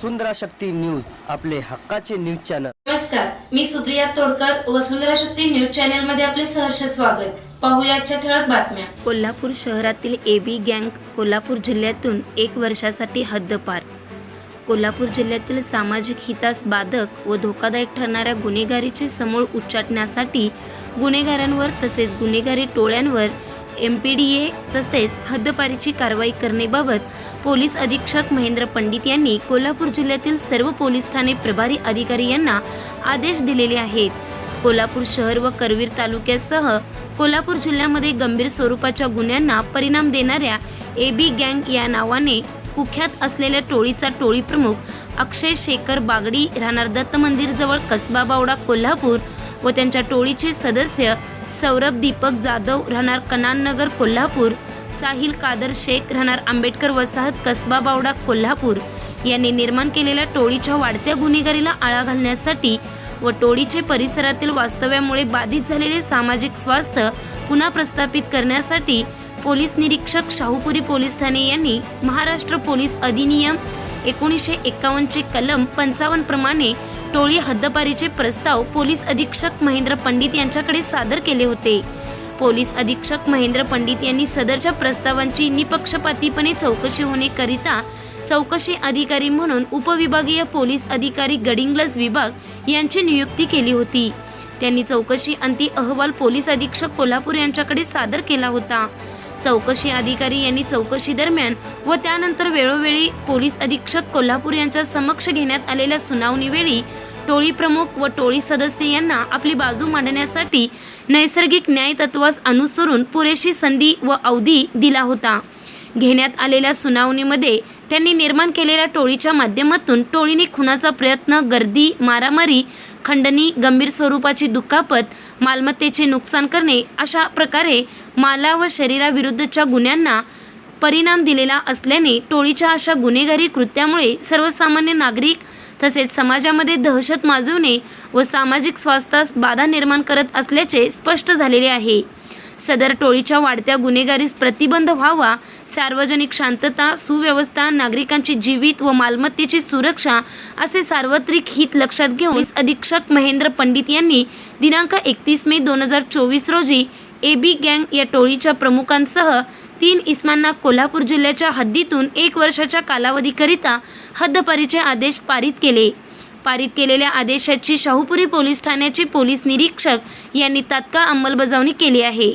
वसुंधरा Shakti news आपले हक्काचे news channel. नमस्कार मी सुप्रिया तोडकर वसुंधरा शक्ती न्यूज चॅनलमध्ये आपले सहर्ष स्वागत. पाहूया आजच्या ठळक बातम्या. कोल्हापूर शहरातील एबी गँग कोल्हापूर जिल्ह्यातून एक वर्षासाठी हद्दपार. कोल्हापूर जिल्ह्यातील सामाजिक हितास बाधक व धोकादायक ठरणाऱ्या गुन्हेगारीचे समूळ उच्चाटण्यासाठी गुन्हेगारांवर तसेच गुन्हेगारी टोळ्यांवर एम पी डी ए तसेच हद्दपारीची कारवाई करण्याबाबत पोलीस अधीक्षक महेंद्र पंडित यांनी कोल्हापूर जिल्ह्यातील सर्व पोलीस ठाणे प्रभारी अधिकारी यांना आदेश दिलेले आहेत. कोल्हापूर शहर व करवीर तालुक्यासह कोल्हापूर जिल्ह्यामध्ये गंभीर स्वरूपाच्या गुन्ह्यांना परिणाम देणाऱ्या ए बी गँग या नावाने कुख्यात असलेल्या टोळीचा टोळी प्रमुख अक्षय शेखर बागडी राहणार दत्त मंदिरजवळ कसबा बावडा कोल्हापूर व त्यांच्या टोळीचे सदस्य सौरभ दीपक जाधव राहणार कनाननगर कोल्हापूर. साहिल कादर शेख राहणार आंबेडकर वसाहत कसबा बावडा कोल्हापूर. यांनी निर्माण केलेल्या टोळीच्या वाढत्या गुन्हेगारीला आळा घालण्यासाठी व टोळीचे परिसरातील वास्तव्यामुळे बाधित झालेले सामाजिक स्वास्थ्य पुन्हा प्रस्थापित करण्यासाठी पोलीस निरीक्षक शाहूपुरी पोलीस ठाणे यांनी महाराष्ट्र पोलीस अधिनियम एकोणीसशे एकावन्नचे कलम पंचावन्न प्रमाणे टोळी हद्दपारीचे प्रस्ताव पोलीस अधीक्षक महेंद्र पंडित यांच्याकडे सादर केले होते. पोलीस अधीक्षक महेंद्र पंडित यांनी सदरच्या प्रस्तावांची निपक्षपातीपणे चौकशी होण्याकरिता चौकशी अधिकारी म्हणून उपविभागीय पोलीस अधिकारी गडिंग्लज विभाग यांची नियुक्ती केली होती. त्यांनी चौकशी अंती अहवाल पोलीस अधीक्षक कोल्हापूर यांच्याकडे सादर केला होता. चौकशी अधिकारी यांनी चौकशी दरम्यान व त्यानंतर वेळोवेळी पोलीस अधीक्षक कोल्हापूर यांच्या समक्ष घेण्यात आलेल्या सुनावणीवेळी टोळी प्रमुख व टोळी सदस्य यांना आपली बाजू मांडण्यासाठी नैसर्गिक न्याय तत्वास अनुसरून पुरेशी संधी व अवधी दिला होता. घेण्यात आलेल्या सुनावणीमध्ये त्यांनी निर्माण केलेल्या टोळीच्या माध्यमातून टोळीने खुनाचा प्रयत्न गर्दी मारामारी खंडणी गंभीर स्वरूपाची दुखापत मालमत्तेचे नुकसान करणे अशा प्रकारे माला व शरीराविरुद्धच्या गुन्ह्यांना परिणाम दिलेला असल्याने टोळीच्या अशा गुन्हेगारी कृत्यामुळे सर्वसामान्य नागरिक तसेच समाजामध्ये दहशत माजवणे व सामाजिक स्वास्थ्यास बाधा निर्माण करत असल्याचे स्पष्ट झालेले आहे. सदर टोळीच्या वाढत्या गुन्हेगारीस प्रतिबंध व्हावा सार्वजनिक शांतता सुव्यवस्था नागरिकांची जीवित व मालमत्तेची सुरक्षा असे सार्वत्रिक हित लक्षात घेऊन पोलीस अधीक्षक महेंद्र पंडित यांनी दिनांक एकतीस मे दोन हजार चोवीस रोजी एबी गँग या टोळीच्या प्रमुखांसह तीन इस्मांना कोल्हापूर जिल्ह्याच्या हद्दीतून एक वर्षाच्या कालावधीकरिता हद्दपारीचे आदेश पारित केले. पारित केलेल्या आदेशाची शाहूपुरी पोलीस ठाण्याचे पोलीस निरीक्षक यांनी तात्काळ अंमलबजावणी केली आहे.